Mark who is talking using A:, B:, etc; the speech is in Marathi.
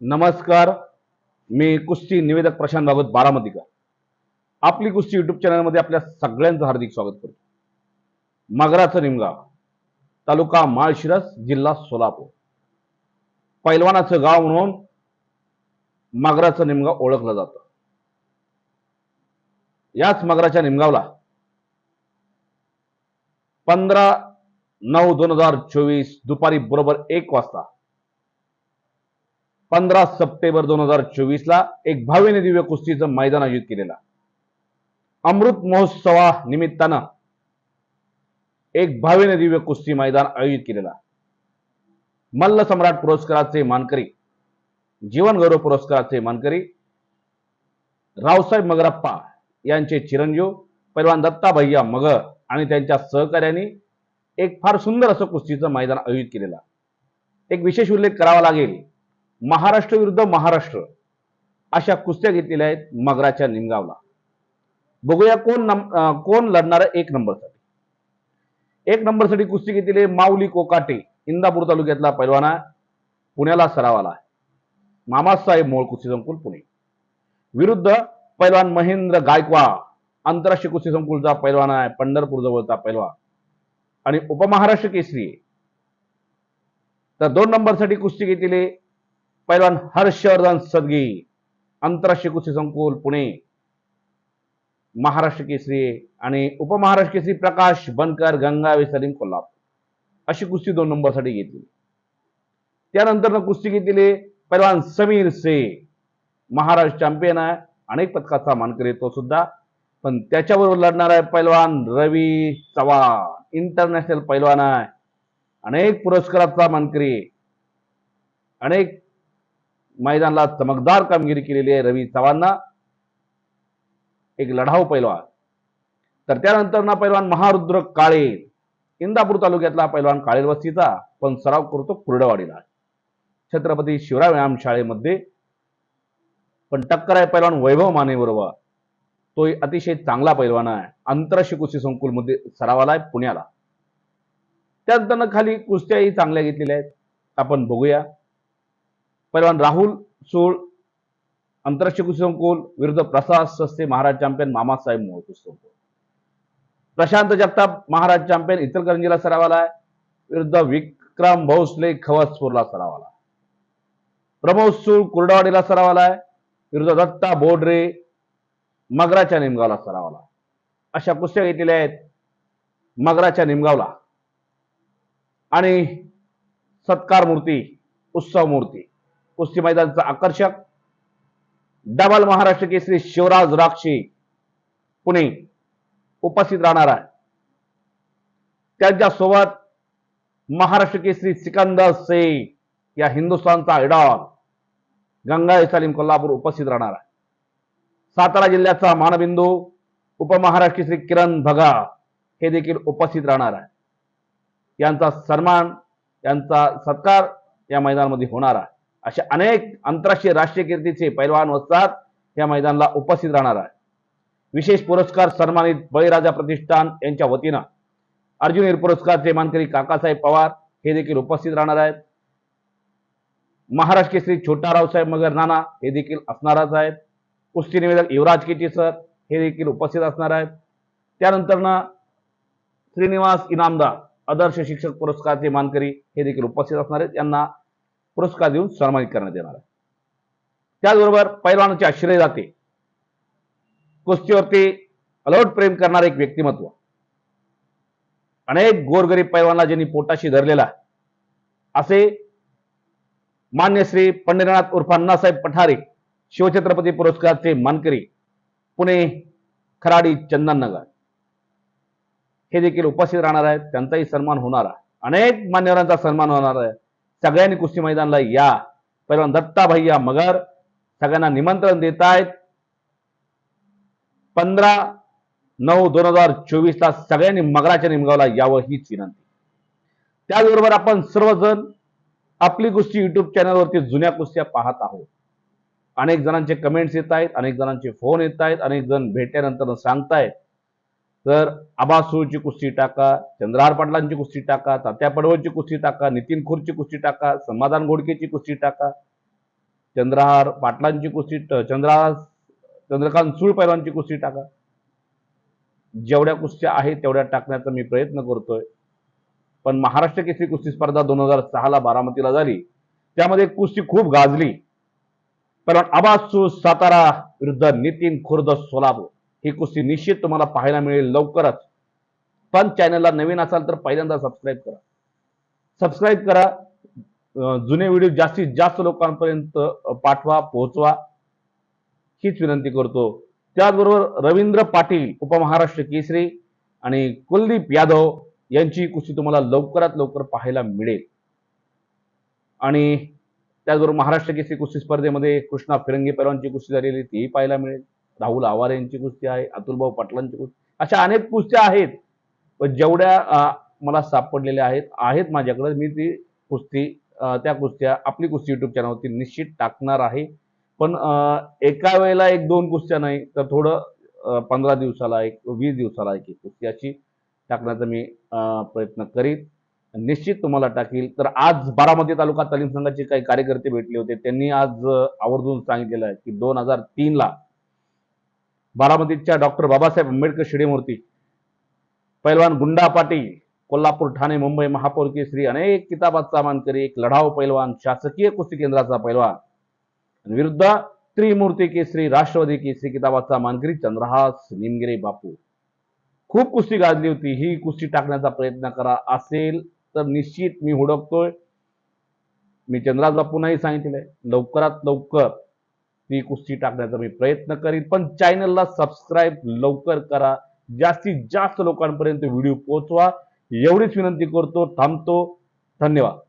A: नमस्कार. मी कुस्ती निवेदक प्रशांत भागवत बारामतीकर. आपली कुस्ती युट्यूब चॅनलमध्ये आपल्या सगळ्यांचं हार्दिक स्वागत करतो. मगराचं निमगाव तालुका माळशिरस जिल्हा सोलापूर. पैलवानाचं गाव म्हणून मगराचं निमगाव ओळखलं जातं. याच मगराच्या निमगावला पंधरा नऊ दोन हजार चोवीस दुपारी बरोबर एक वाजता पंधरा सप्टेंबर दोन हजार चोवीस ला एक भावीने दिव्य कुस्तीचं मैदान आयोजित केलेला. अमृत महोत्सवा निमित्तानं एक भावीने दिव्य कुस्ती मैदान आयोजित केलेला. मल्ल सम्राट पुरस्काराचे मानकरी जीवन गौरव पुरस्काराचे मानकरी रावसाहेब मगरप्पा यांचे चिरंजीव पैलवान दत्ता भैया मगर आणि त्यांच्या सहकार्यांनी एक फार सुंदर असं कुस्तीचं मैदान आयोजित केलेलं. एक विशेष उल्लेख करावा लागेल महाराष्ट्र विरुद्ध महाराष्ट्र अशा कुस्त्या घेतलेल्या आहेत मगराच्या निमगावला. बघूया कोण नम- कोण लढणार आहे एक नंबरसाठी. एक नंबरसाठी कुस्ती घेतलेली आहे माऊली कोकाटे इंदापूर तालुक्यातला पैलवाना पुण्याला सराव आला आहे मामासाहेब मोळ कुस्ती संकुल पुणे. विरुद्ध पैलवान महेंद्र गायकवाड आंतरराष्ट्रीय कुस्ती संकुलचा पैलवान आहे पंढरपूर जवळचा पैलवान आणि उपमहाराष्ट्र केसरी तर दोन नंबरसाठी कुस्ती घेतलेली पैलवान हर्षवर्धन सदगी आंतरराष्ट्रीय कुस्ती संकुल पुणे. महाराष्ट्र केसरी आणि उपमहाराष्ट्र केसरी प्रकाश बनकर गंगावे सलीम कोल्हापूर. अशी कुस्ती दोन नंबरसाठी घेतली. त्यानंतर कुस्ती घेतलेली पैलवान समीर से महाराष्ट्र चॅम्पियन आहे. अनेक पदकाचा मानकरी आहे तो सुद्धा. पण त्याच्याबरोबर लढणार आहे पैलवान रवी चव्हाण. इंटरनॅशनल पैलवान आहे. अनेक पुरस्काराचा मानकरी अनेक मैदानाला चमकदार कामगिरी केलेली आहे रवी चव्हाणना. एक लढाऊ पैलवान. तर त्यानंतर ना पैलवान महारुद्र काळे. इंदापूर तालुक्यातला पैलवान काळेर वस्तीचा. पण सराव करतो कुर्डवाडीला. छत्रपती शिवराय व्यायाम शाळेमध्ये. पण टक्कर आहे पैलवान वैभव माने बरोबर. तो अतिशय चांगला पैलवान आहे. आंतरराष्ट्रीय कुस्ती संकुलमध्ये सरावाला आहे पुण्याला. त्यानंतर खाली कुस्त्याही चांगल्या घेतलेल्या आहेत. आपण बघूया. पैलवान राहुल सूळ आंतरराष्ट्रीय कुस्ती संकुल विरुद्ध प्रसाद सस्ते महाराज चॅम्पियन मामासाहेब मोहोळ कुस्ती संकुल. प्रशांत जगताप महाराज चॅम्पियन इचलकरंजीला सरावाला आहे. विरुद्ध विक्रम भोसले खवसपूरला सरावाला आहे. प्रमोद सूळ कुर्डावाडीला सरावाला आहे. विरुद्ध दत्ता बोडरे मगराच्या निमगावला सरावाला अशा कुस्त्या घेतलेल्या आहेत मगराच्या निमगावला. आणि सत्कार मूर्ती उत्सव मूर्ती कुस्ती मैदानाचं आकर्षक. डबल महाराष्ट्र केसरी शिवराज राक्षी पुणे उपस्थित राहणार आहे. त्यांच्यासोबत महाराष्ट्र केसरी सिकंदर शेख या हिंदुस्थानचा आयडॉल गंगा सलीम कोल्हापूर उपस्थित राहणार आहे. सातारा जिल्ह्याचा मानबिंदू उपमहाराष्ट्र केसरी किरण भगा हे देखील उपस्थित राहणार आहे. यांचा सन्मान यांचा सत्कार या मैदानामध्ये होणार आहे. असे अनेक आंतरराष्ट्रीय राष्ट्रीय कीर्तीचे पैलवान वस्तात या मैदानाला उपस्थित राहणार आहे विशेष पुरस्कार सन्मानित बळीराजा प्रतिष्ठान यांच्या वतीनं अर्जुन पुरस्कारचे मानकरी काकासाहेब पवार हे देखील उपस्थित राहणार आहेत. महाराष्ट्र केसरी छोटा रावसाहेब मगर नाना हे देखील असणारच आहेत. कुस्ती निवेदक युवराज केटी सर हे देखील उपस्थित असणार आहेत. त्यानंतरनं श्रीनिवास इनामदार आदर्श शिक्षक पुरस्कारचे मानकरी हे देखील उपस्थित असणार आहेत. यांना पुरस्कार देऊन सन्मानित करण्यात येणार आहे. त्याचबरोबर पैलवानाचे आश्रय जाते. कुस्तीवरती अलौट प्रेम करणारे एक व्यक्तिमत्व. अनेक गोरगरीब पैलवानला ज्यांनी पोटाशी धरलेला असे मान्य श्री पंढरीनाथ उर्फ अण्णासाहेब पठारे शिवछत्रपती पुरस्कारचे मानकरी पुणे खराडी चंदननगर हे देखील उपस्थित राहणार आहेत. त्यांचाही सन्मान होणार आहे. अनेक मान्यवरांचा सन्मान होणार आहे. सगळ्यांनी कुस्ती मैदानाला या. पैलवान दत्ता भैया मगर सगळ्यांना निमंत्रण देत आहेत. पंधरा नऊ दोन हजार चोवीसला सगळ्यांनी मगराच्या निमगावला यावं हीच विनंती. त्याचबरोबर आपण सर्वजण आपली कुस्ती युट्यूब चॅनलवरती जुन्या कुस्त्या पाहत आहोत. अनेक जणांचे कमेंट्स येत आहेत अनेक जणांचे फोन येत आहेत अनेक जण भेटल्यानंतर सांगतायत. तर आबासूळची कुस्ती टाका चंद्रहार पाटलांची कुस्ती टाका तात्या पडवळची कुस्ती टाका नितीन खुरची कुस्ती टाका समाधान घोडकेची कुस्ती टाका. चंद्रहार पाटलांची कुस्ती चंद्रहार चंद्रकांत सुळ पैलवानची कुस्ती टाका. जेवढ्या कुस्त्या आहेत तेवढ्या टाकण्याचा मी प्रयत्न करतोय. पण महाराष्ट्र केसरी कुस्ती स्पर्धा दोन हजार सहाला बारामतीला झाली. त्यामध्ये कुस्ती खूप गाजली. पण आबासू सातारा विरुद्ध नितीन खुर्द सोलापूर. ही कुस्ती निश्चित तुम्हाला पाहायला मिळेल लवकरच. पण चॅनलला नवीन असाल तर पहिल्यांदा सबस्क्राईब करा. सबस्क्राईब करा. जुने व्हिडिओ जास्तीत जास्त लोकांपर्यंत पाठवा पोहोचवा. हीच विनंती करतो. त्याचबरोबर रवींद्र पाटील उपमहाराष्ट्र केसरी आणि कुलदीप यादव यांची कुस्ती तुम्हाला लवकरात लवकर पाहायला मिळेल. आणि त्याचबरोबर महाराष्ट्र केसरी कुस्ती स्पर्धेमध्ये कृष्णा फिरंगी पैलवानची कुस्ती झालेली तीही पाहायला मिळेल. राहुल आवारे यांची कुस्ती आहे अतुलभाऊ पाटलांची कुस्ती अशा अनेक कुस्त्या आहेत. पण जेवढ्या मला सापडलेल्या आहेत आहेत माझ्याकडे. मी ती कुस्ती त्या कुस्त्या आपली कुस्ती युट्यूब चॅनलवरती निश्चित टाकणार आहे. पण एका वेळेला एक दोन कुस्त्या नाही तर थोडं पंधरा दिवसाला एक वीस दिवसाला एक एक कुस्ती अशी टाकण्याचा मी प्रयत्न करीन निश्चित तुम्हाला टाकील. तर आज बारामती तालुका तालीम संघाचे काही कार्यकर्ते भेटले होते. त्यांनी आज आवर्जून सांगितलेलं आहे की दोन हजार तीनला बारामतीच्या डॉक्टर बाबासाहेब आंबेडकर स्टेडियमवरती पैलवान गुंडा पाटील कोल्हापूर ठाणे मुंबई महापौर केसरी अनेक किताबाचा मानकरी एक लढाव पैलवान शासकीय कुस्ती केंद्राचा पैलवान विरुद्ध त्रिमूर्ती केसरी राष्ट्रवादी केसरी किताबाचा मानकरी चंद्रहास निमगिरे बापू. खूप कुस्ती गाजली होती ही कुस्ती टाकण्याचा प्रयत्न करा असेल तर निश्चित मी हुडकतोय. मी चंद्रहास बापूंनाही सांगितलंय लवकरात लवकर ती कुस्ती टाकण्याचा मी प्रयत्न करीन. पण चॅनलला सबस्क्राईब लवकर करा. जास्तीत जास्त लोकांपर्यंत व्हिडिओ पोहोचवा. एवढीच विनंती करतो थांबतो. धन्यवाद.